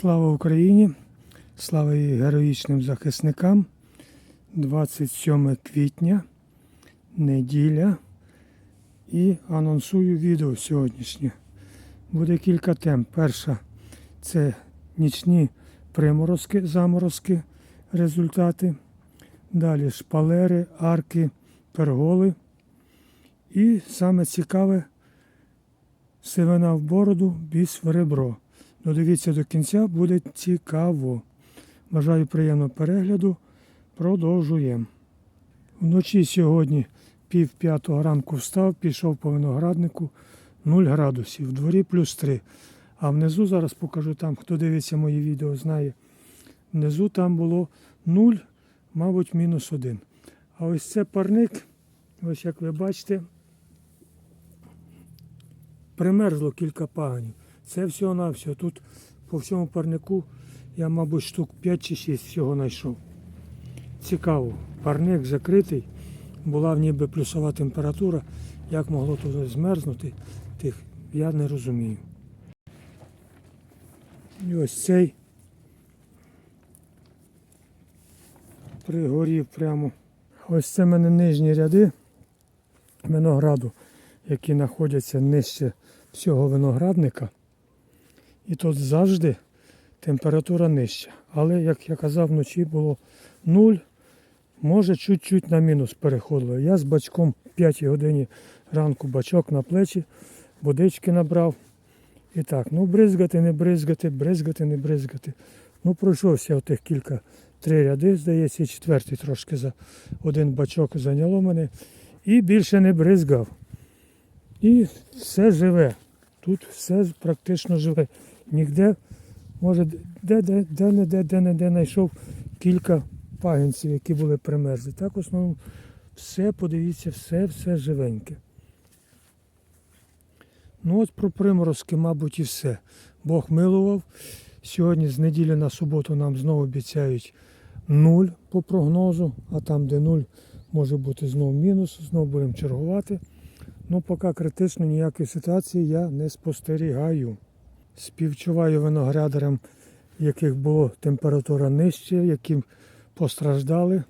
Слава Україні! Слава її героїчним захисникам. 27 квітня, неділя. І анонсую відео сьогоднішнє. Буде кілька тем. Перша це нічні приморозки, заморозки, результати. Далі шпалери, арки, перголи. І саме цікаве сивина в бороду, біс в ребро. Додивіться до кінця, буде цікаво. Бажаю приємного перегляду. Продовжуємо. Вночі сьогодні пів п'ятого ранку встав, пішов по винограднику 0 градусів, в дворі плюс 3. А внизу зараз покажу там, хто дивиться мої відео, знає. Внизу там було 0, мабуть, мінус 1. А ось це парник, ось як ви бачите, примерзло кілька паганів. Це всього-навсього. Тут по всьому парнику я, мабуть, штук 5 чи 6 всього знайшов. Цікаво. Парник закритий, була ніби плюсова температура. Як могло тут змерзнути, тих я не розумію. І ось цей пригорів прямо. Ось це в мене нижні ряди винограду, які знаходяться нижче всього виноградника. І тут завжди температура нижча. Але, як я казав, вночі було 0, може чуть-чуть на мінус переходило. Я з бачком в 5 годині ранку бачок на плечі, водички набрав. І так, ну бризгати, не бризгати, бризгати, не бризгати. Ну, пройшовся отих кілька, три ряди, здається, і четвертий трошки за один бачок зайняло мене. І більше не бризгав. І все живе. Тут все практично живе. Нігде, може, де, де, де, де, де, знайшов кілька пагінців, які були примерзлі. Так, в основному, все, подивіться, все, все живеньке. Ну от про приморозки, мабуть, і все. Бог милував. Сьогодні з неділі на суботу нам знову обіцяють нуль по прогнозу, а там, де нуль, може бути знову мінус, знову будемо чергувати. Ну, поки критично ніякої ситуації я не спостерігаю. Співчуваю виноградарям, яких була температура нижче, які постраждали.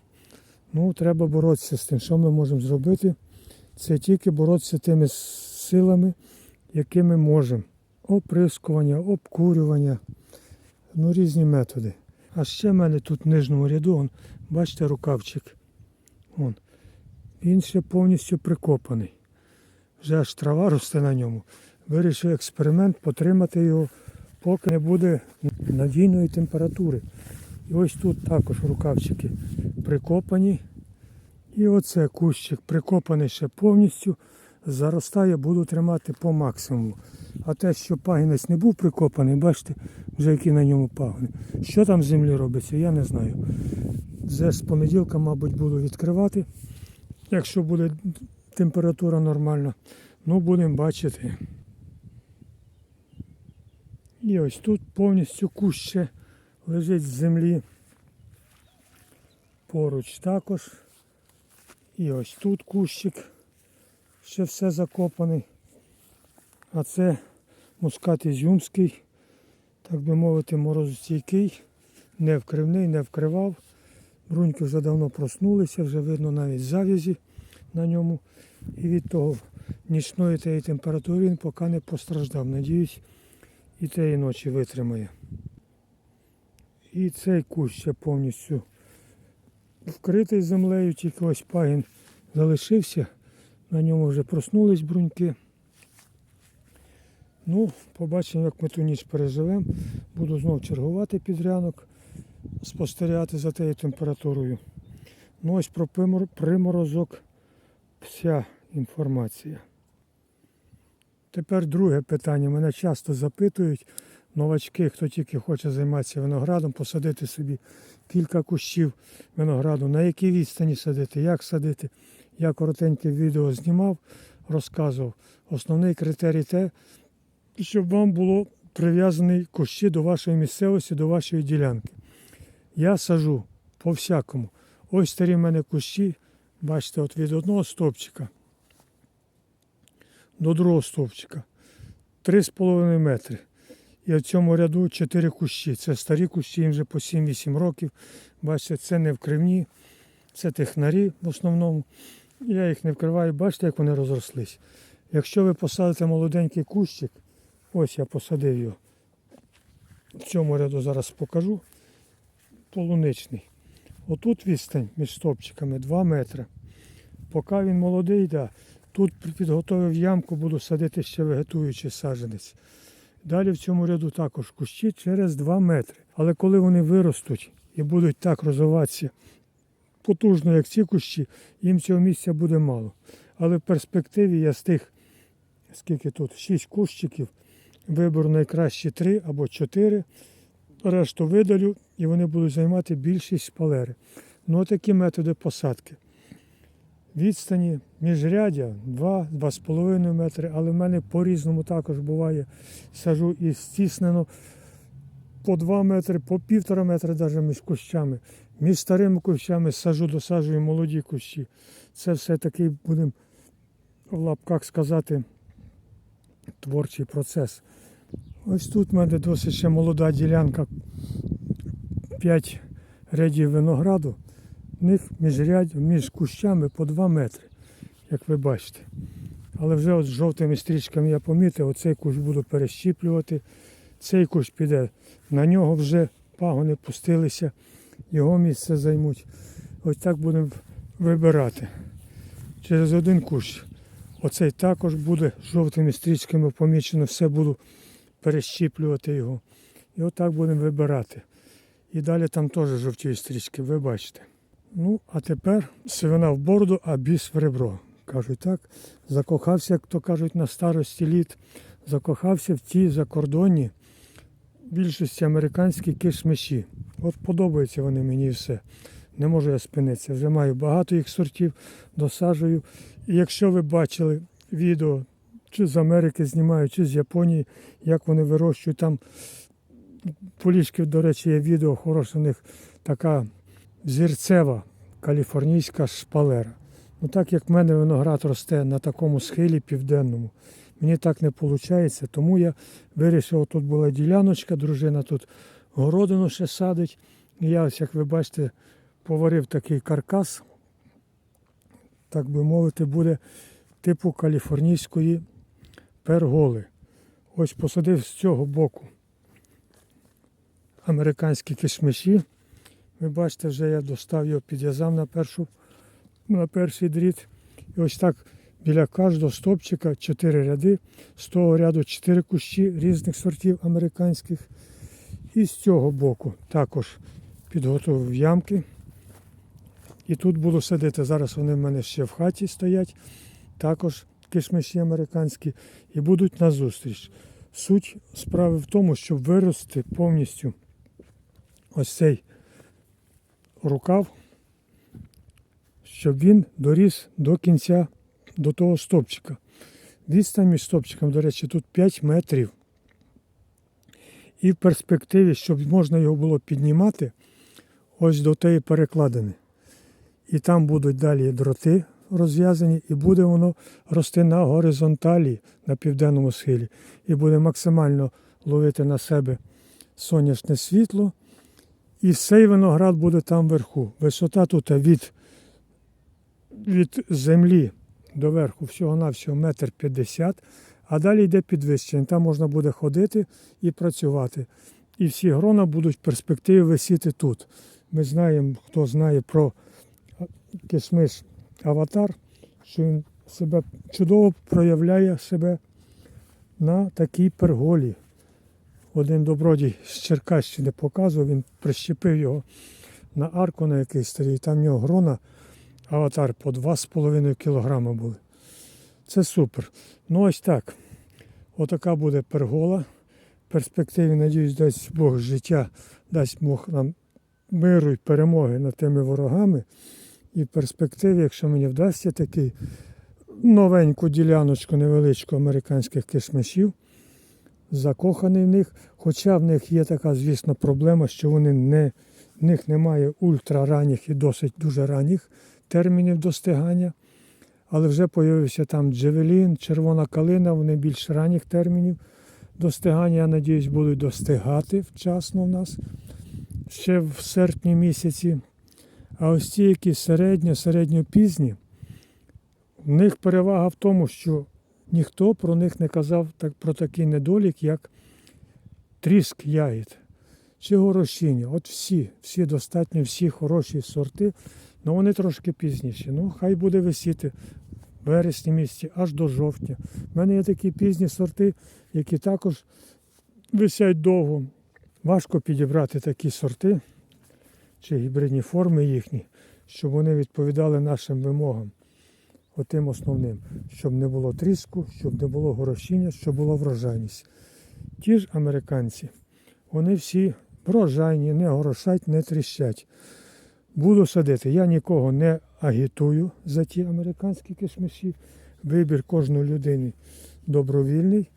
Ну, треба боротися з тим. Що ми можемо зробити? Це тільки боротися тими силами, якими можемо. Оприскування, обкурювання, ну різні методи. А ще в мене тут в нижньому ряду, он, бачите, рукавчик. Вон. Він ще повністю прикопаний. Вже аж трава росте на ньому. Вирішив експеримент потримати його, поки не буде надійної температури. І ось тут також рукавчики прикопані. І оце кущик прикопаний ще повністю. Заростає, буду тримати по максимуму. А те, що пагінець не був прикопаний, бачите, вже які на ньому пагони. Що там з землі робиться, я не знаю. Вже з понеділка, мабуть, буду відкривати, якщо буде температура нормальна. Ну, будемо бачити. І ось тут повністю кущ лежить з землі. Поруч також. І ось тут кущик ще все закопаний. А це мускат ізюмський, так би мовити, морозостійкий, не вкривний, не вкривав. Бруньки вже давно проснулися, вже видно навіть завязі на ньому. І від того нічної температури він поки не постраждав. Надіюсь, і тієї ночі витримає. І цей кущ ще повністю вкритий землею, тільки ось пагін залишився. На ньому вже проснулись бруньки. Ну, побачимо, як ми ту ніч переживемо. Буду знов чергувати під рянок, спостерігати за тією температурою. Ну ось про приморозок вся інформація. Тепер друге питання. Мене часто запитують новачки, хто тільки хоче займатися виноградом, посадити собі кілька кущів винограду, на якій відстані садити, як садити. Я коротеньке відео знімав, розказував. Основний критерій те, щоб вам було прив'язаний кущі до вашої місцевості, до вашої ділянки. Я сажу по всякому. Ось старі в мене кущі, бачите, от від одного стовпчика до другого стовпчика. 3,5 метри. І в цьому ряду чотири кущі. Це старі кущі, їм вже по 7-8 років. Бачите, це не в кривні, це технарі в основному. Я їх не вкриваю, бачите, як вони розрослись. Якщо ви посадите молоденький кущик, ось я посадив його. В цьому ряду зараз покажу. Полуничний. Отут відстань між стопчиками 2 метри. Поки він молодий, да, тут підготовив ямку, буду садити ще вегетуючий саджанець. Далі в цьому ряду також кущі через 2 метри. Але коли вони виростуть і будуть так розвиватися потужно, як ці кущі, їм цього місця буде мало. Але в перспективі я з тих, скільки тут, 6 кущиків, виберу найкращі 3 або 4, решту видалю і вони будуть займати більшість шпалери. Ну, такі методи посадки. Відстані міжрядя 2-2,5 метри, але в мене по-різному також буває. Сажу і стіснено по 2 метри, по півтора метра навіть між кущами. Між старими кущами сажу, досаджую молоді кущі. Це все такий, будемо в лапках сказати, творчий процес. Ось тут в мене досить ще молода ділянка, 5 рядів винограду. Них між, ряд, між кущами по 2 метри, як ви бачите. Але вже от з жовтими стрічками я помітив, оцей кущ буду перещіплювати. Цей кущ піде. На нього вже пагони пустилися, його місце займуть. Ось так будемо вибирати. Через один кущ. Оцей також буде жовтими стрічками помічено, все буду перещіплювати його. І отак будемо вибирати. І далі там теж жовті стрічки, ви бачите. Ну, а тепер сивина в бороду, а біс в ребро. Кажуть так. Закохався, як то кажуть, на старості літ. Закохався в ті закордонні більшості американські кишмиші. От подобаються вони мені і все. Не можу я спинитися. Вже маю багато їх сортів, досаджую. І якщо ви бачили відео, чи з Америки знімаю, чи з Японії, як вони вирощують там полішків, до речі, є відео хороше у них така зірцева каліфорнійська шпалера. Ну так як в мене виноград росте на такому схилі південному, мені так не виходить, тому я вирішив, тут була діляночка, дружина тут городину ще садить. І я ось, як ви бачите, поварив такий каркас, так би мовити, буде типу каліфорнійської перголи. Ось посадив з цього боку американські кишмиші. Ви бачите, вже я достав його, підв'язав на, першу, на перший дріт. І ось так біля кожного стопчика 4 ряди. З того ряду 4 кущі різних сортів американських. І з цього боку також підготував ямки. І тут буду садити. Зараз вони в мене ще в хаті стоять. Також кишмиші американські і будуть на зустріч. Суть справи в тому, щоб вирости повністю ось цей рукав, щоб він доріс до кінця, до того стопчика. Відстань між стопчиком, до речі, тут 5 метрів. І в перспективі, щоб можна його було піднімати ось до тієї перекладини. І там будуть далі дроти розв'язані, і буде воно рости на горизонталі на південному схилі. І буде максимально ловити на себе сонячне світло. І цей виноград буде там вверху. Висота тут від, від землі до верху всього-навсього метр п'ятдесят, а далі йде підвищення. Там можна буде ходити і працювати. І всі грона будуть в перспективі висіти тут. Ми знаємо, хто знає про кисмиш аватар, що він себе чудово проявляє себе на такій перголі. Один добродій з Черкащини показував, він прищепив його на арку, на який стоїть. Там в нього грона аватар по 2,5 кг були. Це супер. Ну ось так. Отака буде пергола. В перспективі, надіюсь, дасть Бог життя, дасть Бог нам миру і перемоги над тими ворогами. І в перспективі, якщо мені вдасться такий новеньку діляночку невеличку американських кишмишів, закоханий в них. Хоча в них є така, звісно, проблема, що вони не, в них немає ультраранніх і досить дуже ранніх термінів достигання. Але вже з'явився там джевелін, червона калина, вони більш ранніх термінів достигання, я надіюсь, будуть достигати вчасно в нас ще в серпні місяці. А ось ті, які середньо, середньопізні, в них перевага в тому, що ніхто про них не казав так, про такий недолік, як тріск ягід чи горошіння. От всі, всі достатньо, всі хороші сорти, але вони трошки пізніші. Ну, хай буде висіти в вересні місяці аж до жовтня. У мене є такі пізні сорти, які також висять довго. Важко підібрати такі сорти чи гібридні форми їхні, щоб вони відповідали нашим вимогам. Отим основним, щоб не було тріску, щоб не було горошіння, щоб була врожайність. Ті ж американці, вони всі врожайні, не горошать, не тріщать. Буду садити. Я нікого не агітую за ті американські кишмиші. Вибір кожної людини добровільний,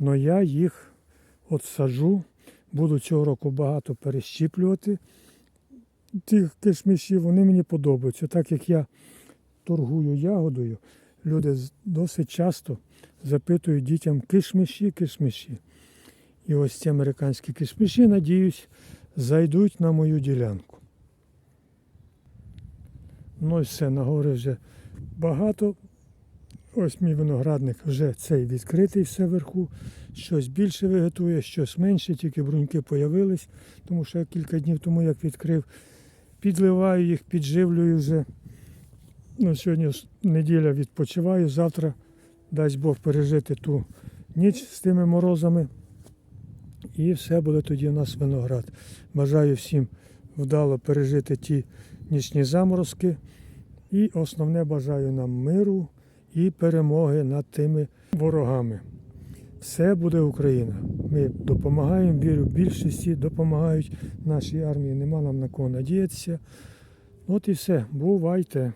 але я їх от саджу. Буду цього року багато перещіплювати тих кишмишів. Вони мені подобаються. Так як я торгую ягодою, люди досить часто запитують дітям кишмиші, кишмиші. І ось ці американські кишмиші, надіюсь, зайдуть на мою ділянку. Ну і все, на гори вже багато. Ось мій виноградник вже цей відкритий все вверху. Щось більше вегетує, щось менше, тільки бруньки появились, тому що я кілька днів тому як відкрив, підливаю їх, підживлюю вже. Ну, сьогодні неділя відпочиваю, завтра дасть Бог пережити ту ніч з тими морозами. І все буде тоді у нас виноград. Бажаю всім вдало пережити ті нічні заморозки. І основне бажаю нам миру і перемоги над тими ворогами. Все буде Україна. Ми допомагаємо, вірю, більшості допомагають нашій армії. Нема нам на кого надіятися. От і все. Бувайте.